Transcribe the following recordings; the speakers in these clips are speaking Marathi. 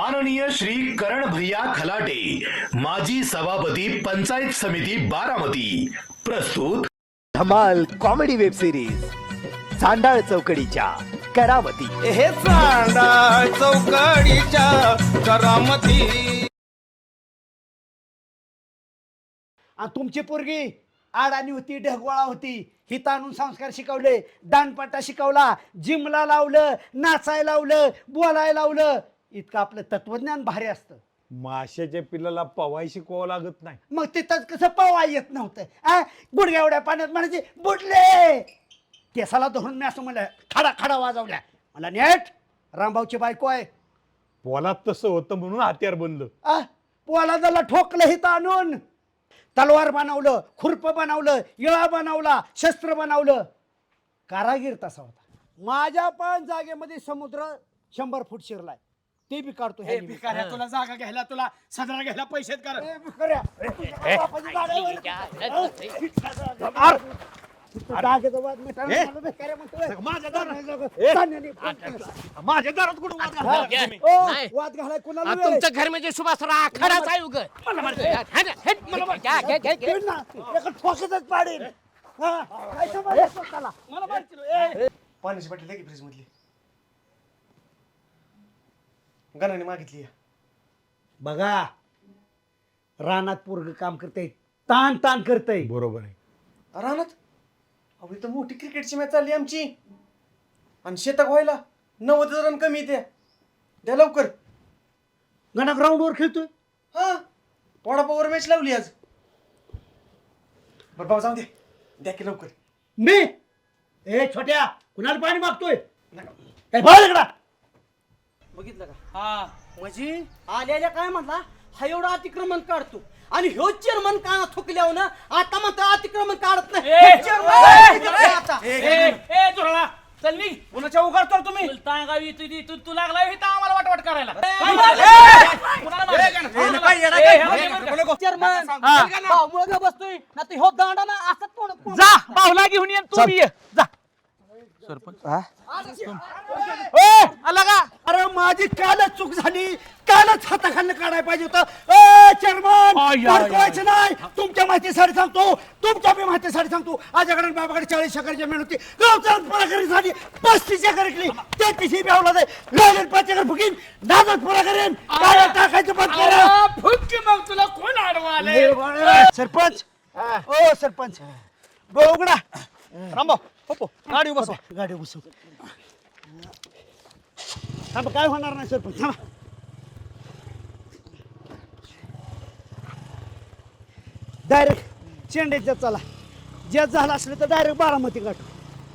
माननीय श्री करण भैया खलाटे माजी सभापती पंचायत समिती बारामती. प्रस्तुत धमाल कॉमेडी वेब सिरीज चांडाळ चौकडीच्या करावती हे चांडा चौकडीच्या करामती. तुमची पोरगी आडाणी होती ढगवाळा होती हित आणून संस्कार शिकवले दानपाटा शिकवला जिमला लावलं नाचायला लावलं बोलायला लावलं इतकं आपलं तत्वज्ञान भारी असतं. माशाच्या पिल्लाला पवाय शिकवावं लागत नाही. मग तिथंच कसं पवा येत नव्हतं? आ? गुडघ्या एवढ्या पाण्यात म्हणायचे बुडले! केसाला धरून मी असं म्हणलं खडा खडा वाजवल्या. मला नेट रामभाऊची बायको आहे. पोलात तसं होतं म्हणून हत्यार बनलं. आ? पोला त्याला ठोकलं हिथं आणून. तलवार बनवलं खुरप बनवलं इळा बनवला शस्त्र बनवलं. कारागीर तसा होता. माझ्या पण जागेमध्ये समुद्र शंभर फूट शिरलाय. ते बी काढतो ह्या निमित्तानं. तुला जागा घ्यायला तुला सदरा घ्यायला पैसे कर भिकाऱ्या. भिकाऱ्या. माझ्या दारात. कुठं वाद हा? तुम्ही? नाही. वाद घालाय कुणाला आ, वेळ? आहे? तुमचं घर म्हणजे सुभासराव खराच आहे उग. खेळ ना. एका ठोक्यातच पाडेल. हा, काय समजलं स्वतःला? मला माहिती नाही. ए, पाण्याची बाटली लगे फ्रीज मधली. गणाने मागितली बघा. रानात पोरग काम करते ताण ताण करतय. बरोबर आहे. रानात? अहो इथं मोठी क्रिकेटची मॅच चालली आमची. आणि शेतात व्हायला नव्वद रन कमी येते. द्या लवकर. गणा ग्राउंड वर खेळतोय. हा. वडापावर मॅच लावली आज. बरं भाऊ जाऊ दे. द्या की लवकर. मी? ए छोट्या कुणाला पाणी मागतोय? काय बघ इकडं. बघितलं का? हा. म्हणजे आल्याच्या काय म्हणला हा एवढा अतिक्रमण काढतो आणि ह्यो चेअरमन काना थुकल्यावर ना आता मात्र अतिक्रमण काढत नाही. Chairman आता. चल मी कुणाच्या उगारतो तुम्ही? गावी तू तू तू लागला इथं आम्हाला वाटवाट करायला. गं बसतोय ना तर ह्यो दांडा ना असं कोण कोण- जा पाहुला घेऊन ये तू बी ये. जा आला का? अरे माझी कालच चूक झाली. कालच हाताखाली काढायला पाहिजे होतं. ए चेअरमन आय, आय, भडकवायचं नाही. तुमच्या माहितीसाठी सांगतो. तुमच्या बी माहितीसाठी सांगतो. आजकडे बाबाकडे चाळीस एकर जमीन होती. गावचा पुरा झाली. पस्तीस एकर इकली तेहतीस ही ब्यावला दे लागेल पाच एकर फुकीन दादाच पुरा करेन. काय टाकायचं बंद करा. फुटकी मग तुला कोण अडवाले सरपंच. ओ सरपंच. उघडा रामभाऊ पप्पो गाडी बसवा गाडी बसव थांबा काय होणार नाही सरपंच थांबा डायरेक्ट चेंडेच्या चला जे झालं असलं तर डायरेक्ट बारामती गाठू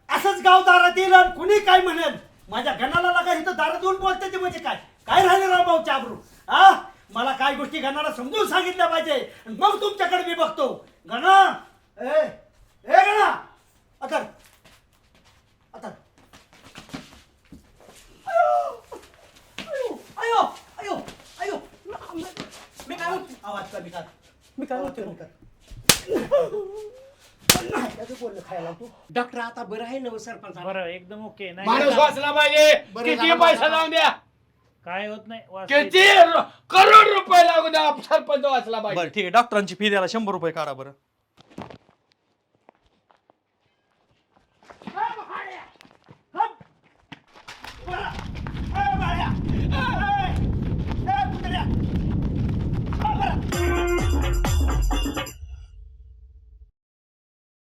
असंच गाव दारात येईल आणि कुणी काय म्हणेल माझ्या गणाला लागा इथं दारात येऊन बोलते ते म्हणजे काय काय राहिले रामभाऊ चाबरू हा मला काय गोष्टी गणाला समजून सांगितल्या पाहिजे आणि मग तुमच्याकडे मी बघतो गणा ए ए गणा आता आता अयो अयो अयो मी काय म्हणतो? आवाज कमी कर. मी काय आवाज म्हणतो? कमी कर. नाही, त्याचं बोलणं खायला तू डॉक्टर आता बरं आहे ना सरपंच बरं एकदम ओके. नाही माणूस वाचला पाहिजे. किती पैसा लावून द्या. काय होत नाही वाचते. किती करोड रुपये लागू द्या. सरपंच वाचला पाहिजे. बरं ठीक आहे. डॉक्टरांची फी द्यायला शंभर रुपये काढा बरं.